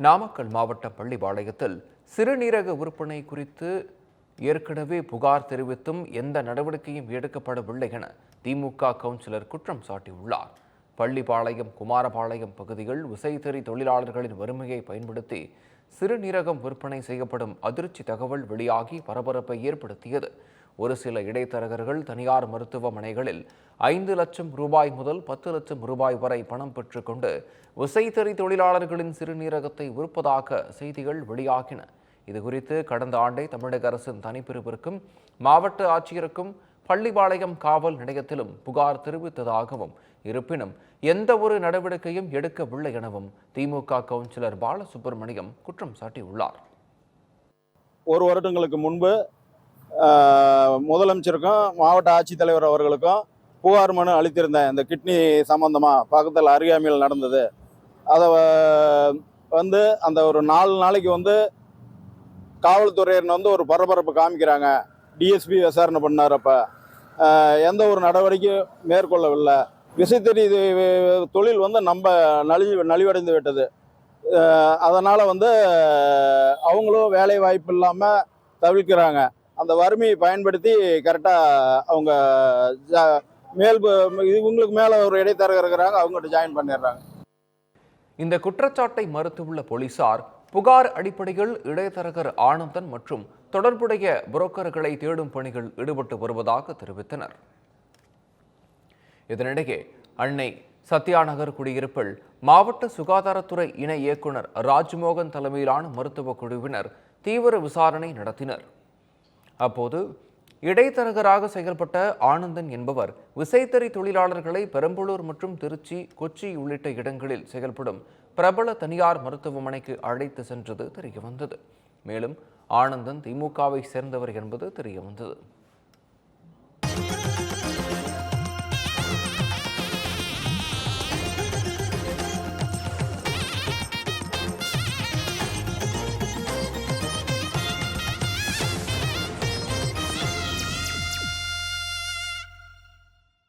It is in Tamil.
நாமக்கல் மாவட்ட பள்ளிபாளையத்தில் சிறுநீரக விற்பனை குறித்து ஏற்கனவே புகார் தெரிவித்தும் எந்த நடவடிக்கையும் எடுக்கப்படவில்லை என திமுக கவுன்சிலர் குற்றம் சாட்டியுள்ளார். பள்ளிப்பாளையம் குமாரபாளையம் பகுதிகள் விசைத்தறி தொழிலாளர்களின் வறுமையை பயன்படுத்தி சிறுநீரகம் விற்பனை செய்யப்படும் அதிர்ச்சி தகவல் வெளியாகி பரபரப்பை ஏற்படுத்தியது. ஒரு சில இடைத்தரகர்கள் தனியார் மருத்துவமனைகளில் ஐந்து லட்சம் ரூபாய் முதல் பத்து லட்சம் ரூபாய் வரை பணம் பெற்றுக்கொண்டு விசைத்தறி தொழிலாளர்களின் சிறுநீரகத்தை விற்பதாக செய்திகள் வெளியாகின. இதுகுறித்து கடந்த ஆண்டை தமிழக அரசின் தனிப்பிரிவிற்கும் மாவட்ட ஆட்சியருக்கும் பள்ளிபாளையம் காவல் நிலையத்திலும் புகார் தெரிவித்ததாகவும் இருப்பினும் எந்த ஒரு நடவடிக்கையும் எடுக்கவில்லை எனவும் திமுக கவுன்சிலர் பாலசுப்ரமணியம் குற்றம் சாட்டியுள்ளார். ஒரு வருடங்களுக்கு முன்பு முதலமைச்சருக்கும் மாவட்ட ஆட்சித்தலைவர் அவர்களுக்கும் புகார் மனு அளித்திருந்தேன். இந்த கிட்னி சம்பந்தமாக பக்கத்தில் அருகாமையில் நடந்தது. அதை வந்து அந்த ஒரு நாலு நாளைக்கு வந்து காவல்துறையினர் வந்து ஒரு பரபரப்பு காமிக்கிறாங்க. டிஎஸ்பி விசாரணை பண்ணார் அப்போ எந்த ஒரு நடவடிக்கையும் மேற்கொள்ளவில்லை. விசைத்தறி தொழில் வந்து நம்ம நலி நலிவடைந்து விட்டது. அதனால் வந்து அவங்களும் வேலை வாய்ப்பு இல்லாமல் தவிர்க்கிறாங்க அந்த வறுமையை பயன்படுத்தி கரெக்டாக அவங்க மேல் இவங்களுக்கு மேலே ஒரு இடைத்தரகர் இருக்கிறாங்க அவங்ககிட்ட ஜாயின் பண்ணிடுறாங்க. இந்த குற்றச்சாட்டை மறுத்துள்ள போலீசார் புகார் அடிப்படையில் இடைத்தரகர் ஆனந்தன் மற்றும் தொடர்புடைய புரோக்கர்களை தேடும் பணிகள் ஈடுபட்டு வருவதாக தெரிவித்தனர். இதனிடையே அன்னை சத்யாநகர் குடியிருப்பில் மாவட்ட சுகாதாரத்துறை இணை இயக்குநர் ராஜ்மோகன் தலைமையிலான மருத்துவ குழுவினர் தீவிர விசாரணை நடத்தினர். அப்போது இடைத்தரகராக செயல்பட்ட ஆனந்தன் என்பவர் விசைத்தறி தொழிலாளர்களை பெரம்பலூர் மற்றும் திருச்சி கொச்சி உள்ளிட்ட இடங்களில் செயல்படும் பிரபல தனியார் மருத்துவமனைக்கு அழைத்து சென்றது தெரியவந்தது. மேலும் ஆனந்தன் திமுகவை சேர்ந்தவர் என்பது தெரியவந்தது.